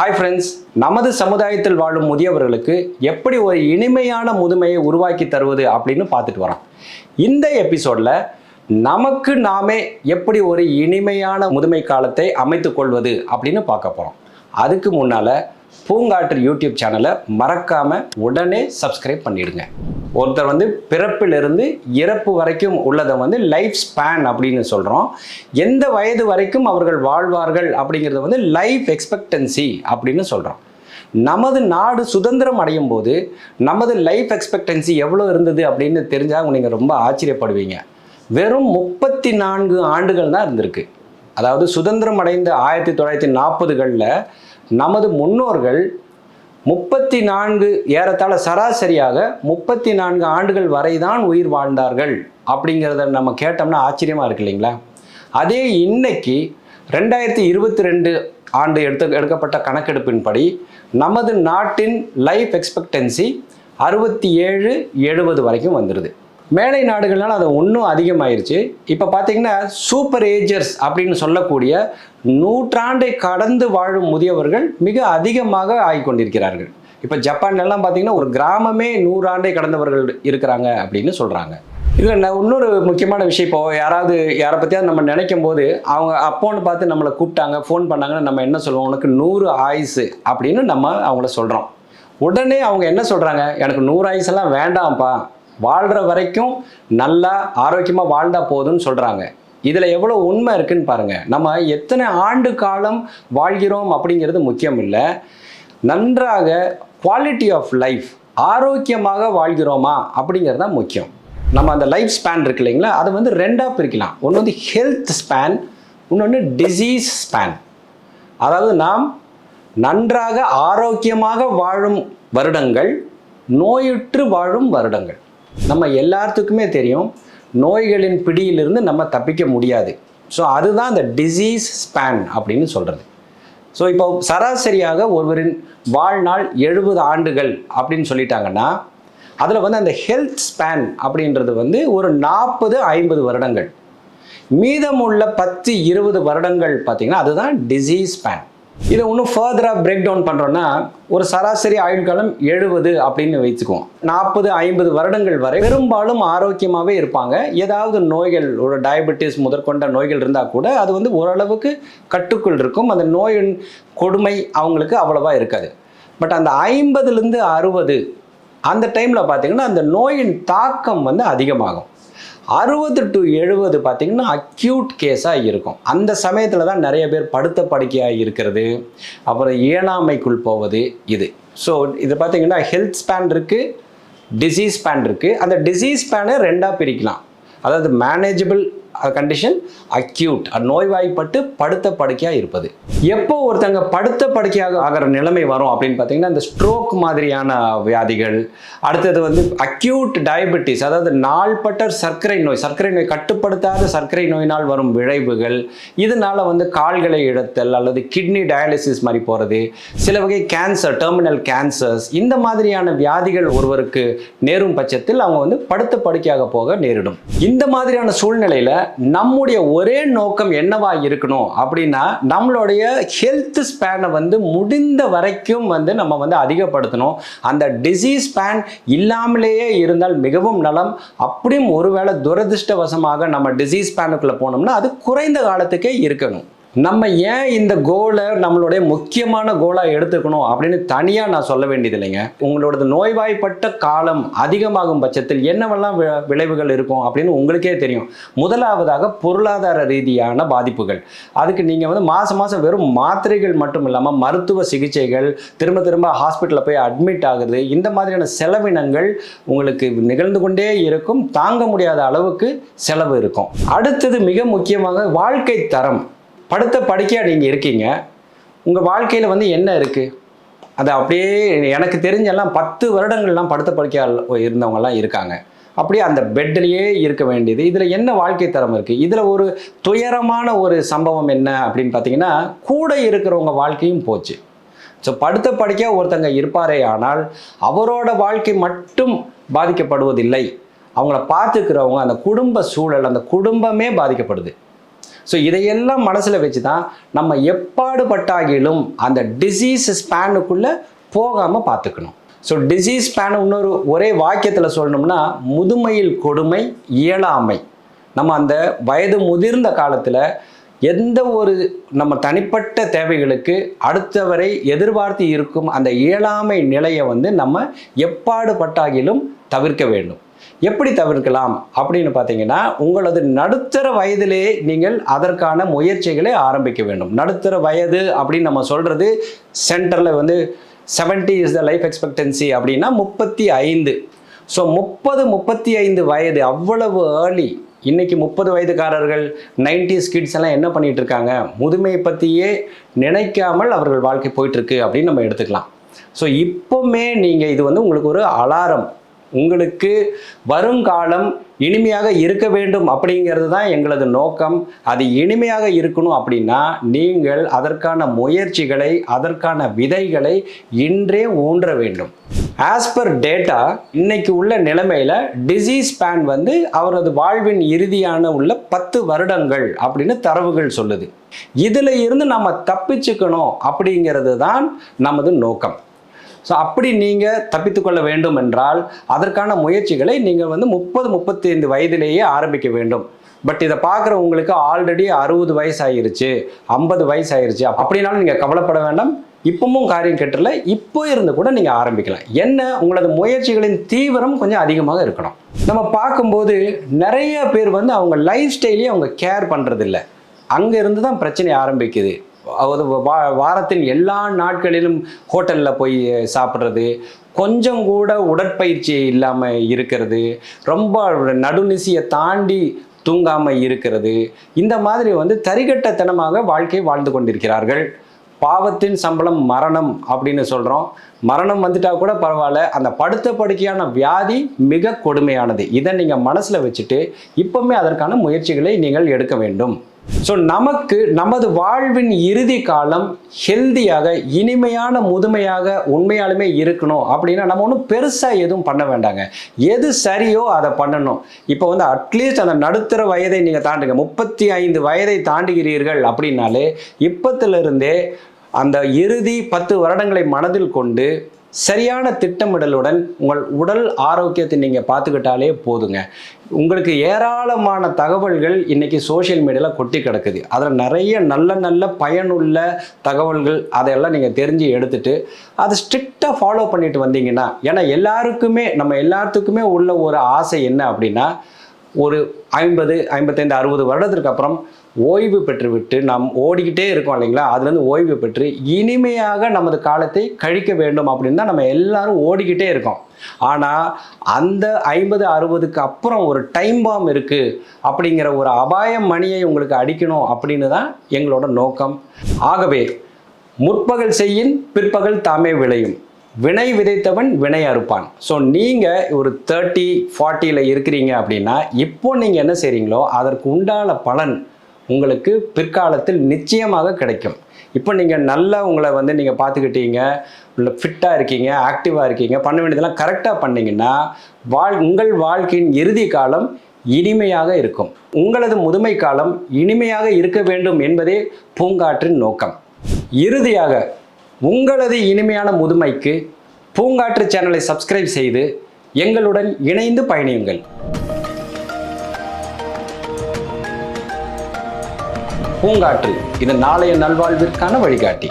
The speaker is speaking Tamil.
ஹாய் ஃப்ரெண்ட்ஸ் நமது சமுதாயத்தில் வாழும் முதியவர்களுக்கு எப்படி ஒரு இனிமையான முதுமையை உருவாக்கி தருவது அப்படின்னு பார்த்துட்டு வரோம். இந்த எபிசோடில் நமக்கு நாமே எப்படி ஒரு இனிமையான முதுமை காலத்தை அமைத்துக்கொள்வது அப்படின்னு பார்க்க போகிறோம் அதுக்கு முன்னால் பூங்காற்று யூடியூப் சேனலை மறக்காமல் உடனே சப்ஸ்கிரைப் பண்ணிடுங்க. ஒருத்தர் வந்து பிறப்பிலிருந்து இறப்பு வரைக்கும் உள்ளதை வந்து லைஃப் ஸ்பேன் அப்படின்னு சொல்கிறோம் எந்த வயது வரைக்கும் அவர்கள் வாழ்வார்கள் அப்படிங்கிறத வந்து லைஃப் எக்ஸ்பெக்டன்சி அப்படின்னு சொல்கிறோம் நமது நாடு சுதந்திரம் அடையும் போது நமது லைஃப் எக்ஸ்பெக்டன்சி எவ்வளோ இருந்தது அப்படின்னு தெரிஞ்சால் நீங்கள் ரொம்ப ஆச்சரியப்படுவீங்க. வெறும் முப்பத்தி நான்கு ஆண்டுகள் தான் இருந்திருக்கு. அதாவது சுதந்திரம் அடைந்த ஆயிரத்தி தொள்ளாயிரத்தி நாற்பதுகளில் நமது முன்னோர்கள் முப்பத்தி நான்கு ஏறத்தாழ சராசரியாக முப்பத்தி நான்கு ஆண்டுகள் வரை தான் உயிர் வாழ்ந்தார்கள் அப்படிங்கிறத நம்ம கேட்டோம்னா ஆச்சரியமாக இருக்கு இல்லைங்களா? அதே இன்னைக்கு ரெண்டாயிரத்தி இருபத்தி ரெண்டு ஆண்டு எடுத்து எடுக்கப்பட்ட கணக்கெடுப்பின்படி நமது நாட்டின் லைஃப் எக்ஸ்பெக்டன்சி அறுபத்தி ஏழு எழுபது வரைக்கும் வந்துடுது மேலை நாடுகள்னால அது இன்னும் அதிகமாயிருச்சு. இப்போ பார்த்தீங்கன்னா சூப்பர் ஏஜர்ஸ் அப்படின்னு சொல்லக்கூடிய நூற்றாண்டை கடந்து வாழும் முதியவர்கள் மிக அதிகமாக ஆகிக்கொண்டிருக்கிறார்கள். இப்போ ஜப்பான்லாம் பார்த்தீங்கன்னா ஒரு கிராமமே நூறாண்டை கடந்தவர்கள் இருக்கிறாங்க அப்படின்னு சொல்கிறாங்க இதில் நான் இன்னொரு முக்கியமான விஷயம் இப்போ யாராவது யாரை பற்றியாவது நம்ம நினைக்கும் போது அவங்க அப்போன்னு பார்த்து நம்மளை கூப்பிட்டாங்க ஃபோன் பண்ணாங்கன்னா நம்ம என்ன சொல்லுவோம்? உனக்கு நூறு ஆயுசு அப்படின்னு நம்ம அவங்கள சொல்கிறோம் உடனே அவங்க என்ன சொல்கிறாங்க எனக்கு நூறு ஆயுசெல்லாம் வேண்டாம்ப்பா. வாழ்கிற வரைக்கும் நல்லா ஆரோக்கியமாக வாழ்ந்தா போதும்னு சொல்கிறாங்க இதில் எவ்வளோ உண்மை இருக்குன்னு பாருங்கள் நம்ம எத்தனை ஆண்டு காலம் வாழ்கிறோம் அப்படிங்கிறது முக்கியம் இல்லை நன்றாக குவாலிட்டி ஆஃப் லைஃப் ஆரோக்கியமாக வாழ்கிறோமா அப்படிங்கிறது தான் முக்கியம். நம்ம அந்த லைஃப் ஸ்பேன் இருக்கு இல்லைங்களா? அதை வந்து ரெண்டாக பிரிக்கலாம். ஒன்று வந்து ஹெல்த் ஸ்பேன் இன்னொன்று டிசீஸ் ஸ்பேன் அதாவது நாம் நன்றாக ஆரோக்கியமாக வாழும் வருடங்கள் நோயுற்று வாழும் வருடங்கள். நம்ம எல்லாத்துக்குமே தெரியும் நோய்களின் பிடியிலிருந்து நம்ம தப்பிக்க முடியாது. ஸோ அதுதான் அந்த டிசீஸ் ஸ்பேன் அப்படின்னு சொல்கிறது ஸோ இப்போ சராசரியாக ஒருவரின் வாழ்நாள் எழுபது ஆண்டுகள் அப்படின்னு சொல்லிட்டாங்கன்னா அதில் வந்து அந்த ஹெல்த் ஸ்பேன் அப்படின்றது வந்து ஒரு நாற்பது ஐம்பது வருடங்கள். மீதமுள்ள பத்து இருபது வருடங்கள் பார்த்திங்கன்னா அதுதான் டிசீஸ் ஸ்பேன் இதை இன்னும் ஃபர்தராக பிரேக் டவுன் பண்ணுறோன்னா ஒரு சராசரி ஆயுட்காலம் எழுபது அப்படின்னு வச்சுக்குவோம் நாற்பது ஐம்பது வருடங்கள் வரை பெரும்பாலும் ஆரோக்கியமாகவே இருப்பாங்க. ஏதாவது நோய்கள் ஒரு டயபெட்டிஸ் முதற்கொண்ட நோய்கள் இருந்தால் கூட அது வந்து ஓரளவுக்கு கட்டுக்குள் இருக்கும். அந்த நோயின் கொடுமை அவங்களுக்கு அவ்வளவா இருக்காது. பட் அந்த ஐம்பதுலேருந்து அறுபது அந்த டைமில் பார்த்தீங்கன்னா அந்த நோயின் தாக்கம் வந்து அதிகமாகும். அறுபது டு எழுபது பார்த்தீங்கன்னா அக்யூட் கேஸாக இருக்கும். அந்த சமயத்தில் தான் நிறைய பேர் படுத்த படுக்கையாக இருக்கிறது. அப்புறம் ஏனாமைக்குள் போவது இது. ஸோ இது பார்த்தீங்கன்னா ஹெல்த் ஸ்பேன் இருக்குது டிசீஸ் ஸ்பேன் இருக்குது அந்த டிசீஸ் ஸ்பேனை ரெண்டாக பிரிக்கலாம். அதாவது மேனேஜபிள் கண்டிஷன் அக்யூட் நோய்வாய்ப்பட்டு படுத்த படுக்கையாக இருப்பது. எப்போ ஒருத்தங்க படுத்த படுக்கையாக ஆகிற நிலைமை வரும் அப்படின்னு பார்த்தீங்கன்னா இந்த ஸ்ட்ரோக் மாதிரியான வியாதிகள் அடுத்தது வந்து அக்யூட் டயபெட்டிஸ் அதாவது நாள்பட்ட சர்க்கரை நோய் சர்க்கரை நோய் கட்டுப்படுத்தாத சர்க்கரை நோயினால் வரும் விளைவுகள் இதனால வந்து கால்களை இழத்தல் அல்லது கிட்னி டயாலிசிஸ் மாதிரி போகிறது சில வகை கேன்சர் டெர்மினல் கேன்சர்ஸ் இந்த மாதிரியான வியாதிகள் ஒருவருக்கு நேரும் பட்சத்தில் அவங்க வந்து படுத்த படுக்கையாக போக நேரிடும். இந்த மாதிரியான சூழ்நிலையில் நம்முடைய ஒரே நோக்கம் என்னவா இருக்கணும் அப்படின்னா நம்மளுடைய ஹெல்த் ஸ்பேனை வந்து முடிந்த வரைக்கும் வந்து நம்ம வந்து அதிகப்படுத்தணும். அந்த டிசீஸ் ஸ்பேன் இல்லாமலேயே இருந்தால் மிகவும் நலம். அப்படியும் ஒருவேளை துரதிருஷ்டவசமாக நம்ம டிசீஸ் ஸ்பேனுக்குள்ளே போனோம்னா அது குறைந்த காலத்துக்கே இருக்கணும். நம்ம ஏன் இந்த கோலை நம்மளுடைய முக்கியமான கோலாக எடுத்துக்கணும் அப்படின்னு தனியாக நான் சொல்ல வேண்டியது இல்லைங்க. உங்களோட நோய்வாய்ப்பட்ட காலம் அதிகமாகும் பட்சத்தில் என்னவெல்லாம் வி- விளைவுகள் இருக்கும் அப்படின்னு உங்களுக்கே தெரியும். முதலாவதாக பொருளாதார ரீதியான பாதிப்புகள். அதுக்கு நீங்கள் வந்து மாதம் மாதம் வெறும் மாத்திரைகள் மட்டும் இல்லாமல் மருத்துவ சிகிச்சைகள் திரும்ப திரும்ப ஹாஸ்பிட்டலில் போய் அட்மிட் ஆகுது இந்த மாதிரியான செலவினங்கள் உங்களுக்கு நிகழ்ந்து கொண்டே இருக்கும். தாங்க முடியாத அளவுக்கு செலவு இருக்கும். அடுத்தது மிக முக்கியமாக வாழ்க்கை தரம். படுத்த படுக்கையாக நீங்கள் இருக்கீங்க உங்கள் வாழ்க்கையில் வந்து என்ன இருக்குது அது அப்படியே எனக்கு தெரிஞ்செல்லாம் பத்து வருடங்கள்லாம் படுத்த படுக்கையாக இருந்தவங்கலாம் இருக்காங்க. அப்படியே அந்த பெட்லேயே இருக்க வேண்டியது. இதில் என்ன வாழ்க்கை தரம் இருக்குது இதில் ஒரு துயரமான ஒரு சம்பவம் என்ன அப்படின்னு பார்த்தீங்கன்னா கூட இருக்கிறவங்க வாழ்க்கையும் போச்சு. ஸோ படுத்த படுக்கையாக ஒருத்தங்க இருப்பாரே ஆனால் அவரோட வாழ்க்கை மட்டும் பாதிக்கப்படுவதில்லை. அவங்கள பார்த்துக்கிறவங்க அந்த குடும்ப சூழல் அந்த குடும்பமே பாதிக்கப்படுது. ஸோ இதையெல்லாம் மனசில் வச்சு தான் நம்ம எப்பாடுபட்டாகிலும் அந்த டிசீஸ் ஸ்பேனுக்குள்ளே போகாமல் பார்த்துக்கணும் ஸோ டிசீஸ் ஸ்பேன் இன்னொரு ஒரே வாக்கியத்தில் சொல்லணும்னா முதுமையில் கொடுமை இயலாமை. நம்ம அந்த வயது முதிர்ந்த காலத்தில் எந்த ஒரு நம்ம தனிப்பட்ட தேவைகளுக்கு அடுத்தவரை எதிர்பார்த்து இருக்கும் அந்த இயலாமை நிலையை வந்து நம்ம எப்பாடு பட்டாகிலும் தவிர்க்க வேண்டும். எப்படி தவிர்க்கலாம் அப்படின்னு பார்த்தீங்கன்னா உங்களது நடுத்தர வயதிலே நீங்கள் அதற்கான முயற்சிகளை ஆரம்பிக்க வேண்டும். நடுத்தர வயது அப்படின்னு நம்ம சொல்கிறது சென்டரில் வந்து 70 இஸ் த லைஃப் எக்ஸ்பெக்டன்சி அப்படின்னா முப்பத்தி ஐந்து. ஸோ முப்பது முப்பத்தி ஐந்து வயது அவ்வளவு ஏர்லி இன்னைக்கு முப்பது வயதுக்காரர்கள் 90s கிட்ஸ் எல்லாம் என்ன பண்ணிட்டு இருக்காங்க? முதுமையை பற்றியே நினைக்காமல் அவர்கள் வாழ்க்கை போயிட்டு இருக்கு அப்படின்னு நம்ம எடுத்துக்கலாம். ஸோ இப்போமே நீங்கள் இது வந்து உங்களுக்கு ஒரு அலாரம். உங்களுக்கு வருங்காலம் இனிமையாக இருக்க வேண்டும் அப்படிங்கிறது தான் எங்களது நோக்கம். அது இனிமையாக இருக்கணும் அப்படின்னா நீங்கள் அதற்கான முயற்சிகளை அதற்கான விதைகளை இன்றே ஊன்ற வேண்டும். ஆஸ் பர் டேட்டா இன்னைக்கு உள்ள நிலைமையில டிசீஸ் பேன் வந்து அவரது வாழ்வின் இறுதியான உள்ள பத்து வருடங்கள் அப்படின்னு தரவுகள் சொல்லுது. இதுல இருந்து நம்ம தப்பிச்சுக்கணும் அப்படிங்கிறது தான் நமது நோக்கம். ஸோ அப்படி நீங்கள் தப்பித்துக்கொள்ள வேண்டும் என்றால் அதற்கான முயற்சிகளை நீங்கள் வந்து முப்பது முப்பத்தி ஐந்து வயதிலேயே ஆரம்பிக்க வேண்டும். பட் இதை பார்க்குற உங்களுக்கு ஆல்ரெடி அறுபது வயசு ஆயிருச்சு ஐம்பது வயசு ஆயிருச்சு அப்படின்னாலும் நீங்கள் கவலைப்பட வேண்டாம். இப்பவும் காரியம் கெட்டல இப்போ இருந்து கூட நீங்கள் ஆரம்பிக்கலாம். என்ன? உங்களது முயற்சிகளின் தீவிரம் கொஞ்சம் அதிகமாக இருக்கணும். நம்ம பார்க்கும்போது நிறைய பேர் வந்து அவங்க லைஃப் ஸ்டைலையே அவங்க கேர் பண்ணுறதில்ல அங்கே இருந்து தான் பிரச்சனை ஆரம்பிக்குது. அதாவது வா வாரத்தின் எல்லா நாட்களிலும் ஹோட்டலில் போய் சாப்பிட்றது கொஞ்சம் கூட உடற்பயிற்சி இல்லாமல் இருக்கிறது ரொம்ப நடுநிசியை தாண்டி தூங்காமல் இருக்கிறது இந்த மாதிரி வந்து தரிகட்டத்தனமாக வாழ்க்கை வாழ்ந்து கொண்டிருக்கிறார்கள். பாவத்தின் சம்பளம் மரணம் அப்படின்னு சொல்கிறோம் மரணம் வந்துட்டா கூட பரவாயில்ல. அந்த படுத்த படுக்கையான வியாதி மிக கொடுமையானது. இதை நீங்கள் மனசில் வச்சுட்டு இப்போவுமே அதற்கான முயற்சிகளை நீங்கள் எடுக்க வேண்டும். ஸோ நமக்கு நமது வாழ்வின் இறுதி காலம் ஹெல்தியாக இனிமையான முதுமையாக உண்மையாலுமே இருக்கணும் அப்படின்னா நம்ம ஒன்றும் பெருசாக எதுவும் பண்ண வேண்டாங்க. எது சரியோ அதை பண்ணணும். இப்போ வந்து அட்லீஸ்ட் அந்த நடுத்தர வயதை நீங்கள் தாண்டுங்க. முப்பத்தி ஐந்து வயதை தாண்டுகிறீர்கள் அப்படின்னாலே இப்பத்திலிருந்தே அந்த இறுதி பத்து வருடங்களை மனதில் கொண்டு சரியான திட்டமிடலுடன் உங்கள் உடல் ஆரோக்கியத்தை நீங்கள் பார்த்துக்கிட்டாலே போதுங்க. உங்களுக்கு ஏராளமான தகவல்கள் இன்றைக்கி சோஷியல் மீடியாவில் கொட்டி கிடக்குது. அதில் நிறைய நல்ல நல்ல பயனுள்ள தகவல்கள் அதையெல்லாம் நீங்கள் தெரிஞ்சு எடுத்துட்டு அதை ஸ்ட்ரிக்டாக ஃபாலோ பண்ணிட்டு வந்தீங்கன்னா ஏன்னா எல்லாருக்குமே நம்ம எல்லாத்துக்குமே உள்ள ஒரு ஆசை என்ன அப்படின்னா ஒரு ஐம்பது ஐம்பத்தைந்து அறுபது வருடத்திற்கு அப்புறம் ஓய்வு பெற்றுவிட்டு நாம் ஓடிக்கிட்டே இருக்கோம் இல்லைங்களா? அதுலேருந்து ஓய்வு பெற்று இனிமையாக நமது காலத்தை கழிக்க வேண்டும் அப்படின்னு தான் நம்ம எல்லாரும் ஓடிக்கிட்டே இருக்கோம். ஆனால் அந்த ஐம்பது அறுபதுக்கு அப்புறம் ஒரு டைம் பாம் இருக்குது அப்படிங்கிற ஒரு அபாய மணியை உங்களுக்கு அடிக்கணும் அப்படின்னு தான் எங்களோட நோக்கம். ஆகவே முற்பகல் செய்யின் பிற்பகல் தாமே விளையும். வினை விதைத்தவன் வினை அறுப்பான். ஸோ நீங்கள் ஒரு தேர்ட்டி ஃபார்ட்டியில் இருக்கிறீங்க அப்படின்னா இப்போ நீங்கள் என்ன செய்கிறீங்களோ அதற்கு உண்டான பலன் உங்களுக்கு பிற்காலத்தில் நிச்சயமாக கிடைக்கும். இப்போ நீங்கள் நல்லா உங்களை வந்து நீங்கள் பார்த்துக்கிட்டீங்க இல்லை ஃபிட்டாக இருக்கீங்க ஆக்டிவாக இருக்கீங்க பண்ண வேண்டியதெல்லாம் கரெக்டாக பண்ணிங்கன்னா வாழ் உங்கள் வாழ்க்கையின் இறுதி காலம் இனிமையாக இருக்கும். உங்களது முதுமை காலம் இனிமையாக இருக்க வேண்டும் என்பதே பூங்காற்றின் நோக்கம். இறுதியாக உங்களது இனிமையான முதுமைக்கு பூங்காற்று சேனலை சப்ஸ்கிரைப் செய்து எங்களுடன் இணைந்து பயணியுங்கள். பூங்காற்று இது நாளைய நல்வாழ்விற்கான வழிகாட்டி.